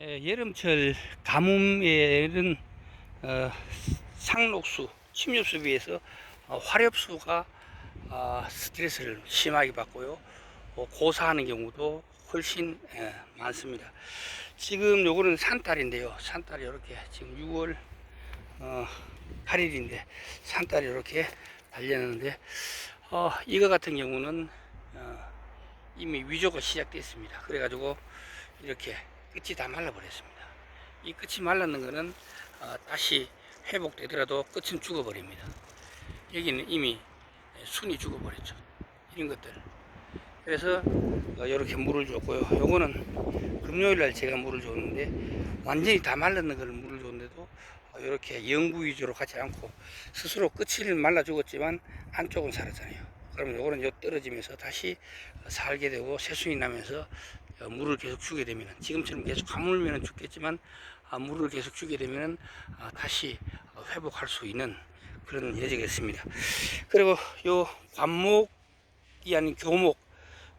에, 여름철 가뭄에는 어, 상록수, 침엽수에 비해서 어, 화렵수가 어, 스트레스를 심하게 받고요. 어, 고사하는 경우도 훨씬 에, 많습니다. 지금 요거는 산딸인데요. 산딸이 이렇게 지금 6월 어, 8일인데 산딸이 이렇게 달렸는데 어, 이거 같은 경우는 어, 이미 위조가 시작됐습니다. 그래가지고 이렇게 끝이 다 말라버렸습니다. 이 끝이 말랐는 거는 어, 다시 회복되더라도 끝은 죽어버립니다. 여기는 이미 순이 죽어버렸죠. 이런 것들. 그래서 이렇게 물을 줬고요. 요거는 금요일 날 제가 물을 줬는데 완전히 다 말랐는 걸 물을 줬는데도 이렇게 영구 위주로 가지 않고 스스로 끝을 말라 죽었지만 안쪽은 살았잖아요. 그러면 요거는 요 떨어지면서 다시 살게 되고 새순이 나면서 어, 물을 계속 주게 되면 지금처럼 계속 가물면 죽겠지만 아, 물을 계속 주게 되면 아, 다시 어, 회복할 수 있는 그런 있습니다. 그리고 요 관목이 아닌 교목,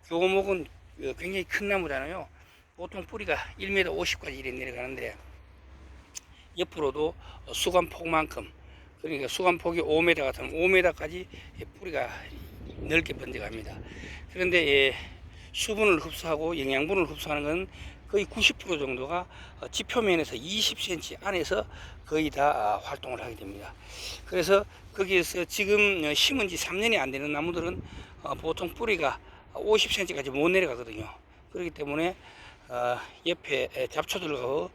교목은 어, 굉장히 큰 나무잖아요. 보통 뿌리가 1m 50까지 이래 내려가는데 옆으로도 어, 수간폭만큼 그러니까 수간폭이 5m 같으면 5m까지 뿌리가 넓게 번져갑니다. 그런데 예, 수분을 흡수하고 영양분을 흡수하는 건 거의 90% 정도가 어, 지표면에서 20cm 안에서 거의 다 아, 활동을 하게 됩니다. 그래서 거기에서 지금 어, 심은 지 3년이 안 되는 나무들은 어, 보통 뿌리가 50cm까지 못 내려가거든요. 그렇기 때문에 어, 옆에 에, 잡초들과 어,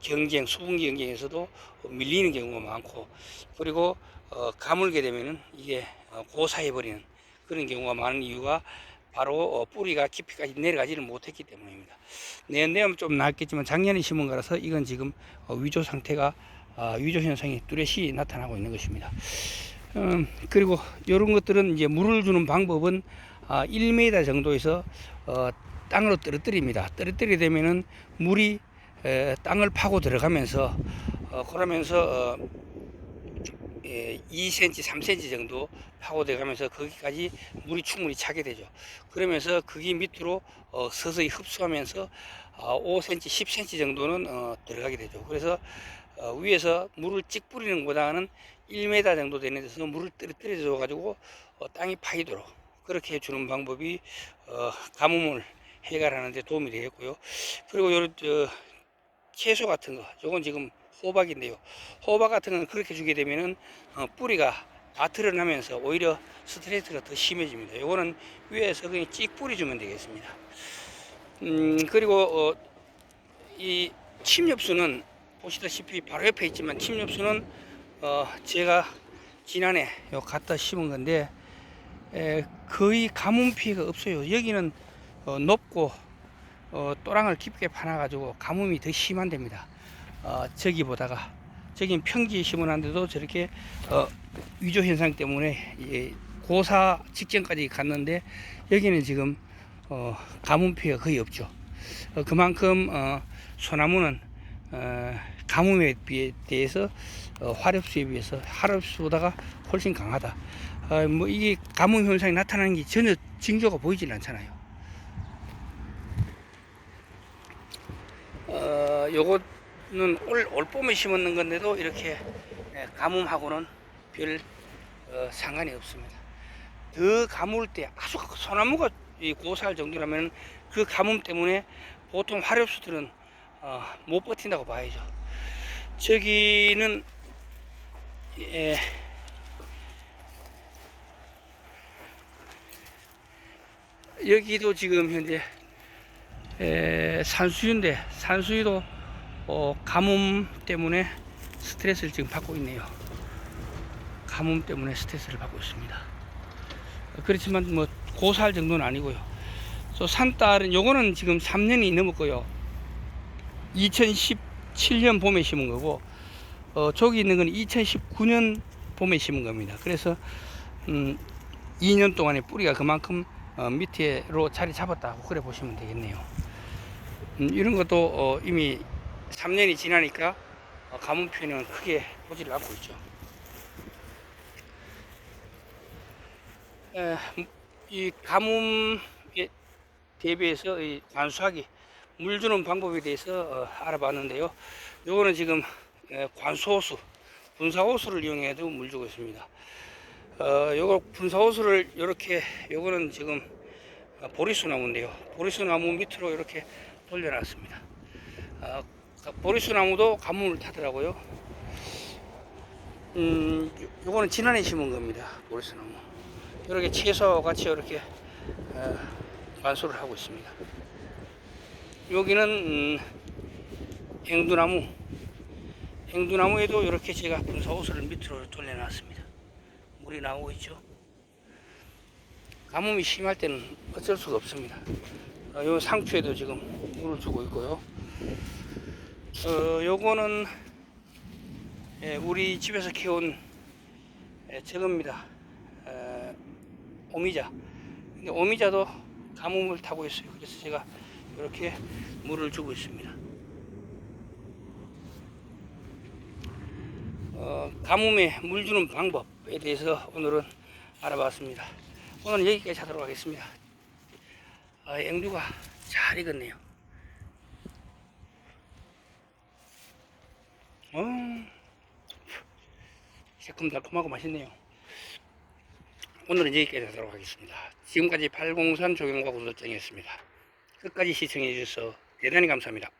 경쟁, 수분 경쟁에서도 밀리는 경우가 많고 그리고 어, 가물게 되면은 이게 어, 고사해 버리는 그런 경우가 많은 이유가 바로 어, 뿌리가 깊이까지 내려가지를 못했기 때문입니다. 내년되면 좀 낫겠지만 작년에 심은 거라서 이건 지금 어, 위조 상태가 어, 위조 현상이 뚜렷이 나타나고 있는 것입니다. 음, 그리고 이런 것들은 이제 물을 주는 방법은 아, 1m 정도에서 어, 땅으로 떨어뜨립니다. 떨어뜨리게 되면은 물이 에, 땅을 파고 들어가면서 어, 그러면서 2cm, 3cm 정도 파고 들어가면서 거기까지 물이 충분히 차게 되죠. 그러면서 거기 밑으로 어, 서서히 흡수하면서 어, 5cm, 10cm 정도는 어, 들어가게 되죠. 그래서 어, 위에서 물을 찍 뿌리는 것보다는 1m 정도 되는 데서 물을 떨어뜨려 줘 가지고 어, 땅이 파이도록 그렇게 해주는 방법이 어, 가뭄을 해결하는 데 도움이 되겠고요. 그리고 요런 저 채소 같은 거, 요건 지금 호박인데요. 호박 같은 건 그렇게 주게 되면은 어, 뿌리가 다 드러나면서 오히려 스트레스가 더 심해집니다. 요거는 위에서 그냥 찍 뿌리 주면 되겠습니다. 음, 그리고 어, 이 침엽수는 보시다시피 바로 옆에 있지만 침엽수는 어, 제가 지난해 요 갖다 심은 건데 에, 거의 가뭄 피해가 없어요. 여기는 어, 높고 어, 또랑을 깊게 파놔 가지고 가뭄이 더 심한답니다. 어, 저기보다가 저긴 평지에 심어놨는데도 저렇게 어, 위조 현상 때문에 예, 고사 직전까지 갔는데 여기는 지금 어, 가뭄 피해가 거의 없죠. 어, 그만큼 어, 소나무는 어, 가뭄에 비해 대해서 어, 화렵수에 비해서 화렵수보다가 훨씬 강하다. 어, 뭐 이게 가뭄 현상이 나타나는 게 전혀 징조가 보이질 않잖아요. 어, 요거 는 올, 올 봄에 심었는 건데도 이렇게 예, 가뭄하고는 별 어, 상관이 없습니다. 더 가물 때 아주 소나무가 이 고사할 정도라면 그 가뭄 때문에 보통 화렵수들은 어, 못 버틴다고 봐야죠. 저기는 예, 여기도 지금 현재 에, 산수유인데 산수유도 어, 가뭄 때문에 스트레스를 지금 받고 있네요. 가뭄 때문에 스트레스를 받고 있습니다. 그렇지만 뭐 고사할 정도는 아니고요. 저 산딸은 요거는 지금 3년이 넘었고요. 2017년 봄에 심은 거고 어, 저기 있는 건 2019년 봄에 심은 겁니다. 그래서 음, 2년 동안에 뿌리가 그만큼 어, 밑으로 자리 잡았다고 그래 보시면 되겠네요. 음, 이런 것도 어, 이미 3년이 지나니까 어, 가뭄 피해는 크게 보지를 않고 있죠. 에, 이 가뭄에 대비해서 이 관수하기 물 주는 방법에 대해서 어, 알아봤는데요. 요거는 지금 에, 관소호수, 분사호수를 이용해도 물 주고 있습니다. 어, 요거 분사호수를 이렇게 요거는 지금 어, 보리수 나무인데요. 보리수 나무 밑으로 이렇게 돌려놨습니다. 어, 보리수 나무도 가뭄을 타더라고요. 음, 요- 요거는 지난해 심은 겁니다. 보리수 나무. 이렇게 채소 같이 이렇게 어, 관수를 하고 있습니다. 여기는 음, 앵두나무. 앵두나무에도 이렇게 제가 분사호수를 밑으로 돌려놨습니다. 물이 나오고 있죠. 가뭄이 심할 때는 어쩔 수가 없습니다. 어, 요 상추에도 지금 물을 주고 있고요. 어, 요거는 예, 우리 집에서 키운 예, 저겁니다. 어, 오미자. 근데 오미자도 가뭄을 타고 있어요. 그래서 제가 이렇게 물을 주고 있습니다. 어, 가뭄에 물 주는 방법에 대해서 오늘은 알아봤습니다. 오늘 여기까지 하도록 하겠습니다. 아, 앵두가 잘 익었네요. 어, 새콤달콤하고 맛있네요. 오늘은 여기까지 하도록 하겠습니다. 지금까지 803 조경과 구설정이었습니다. 끝까지 시청해 주셔서 대단히 감사합니다.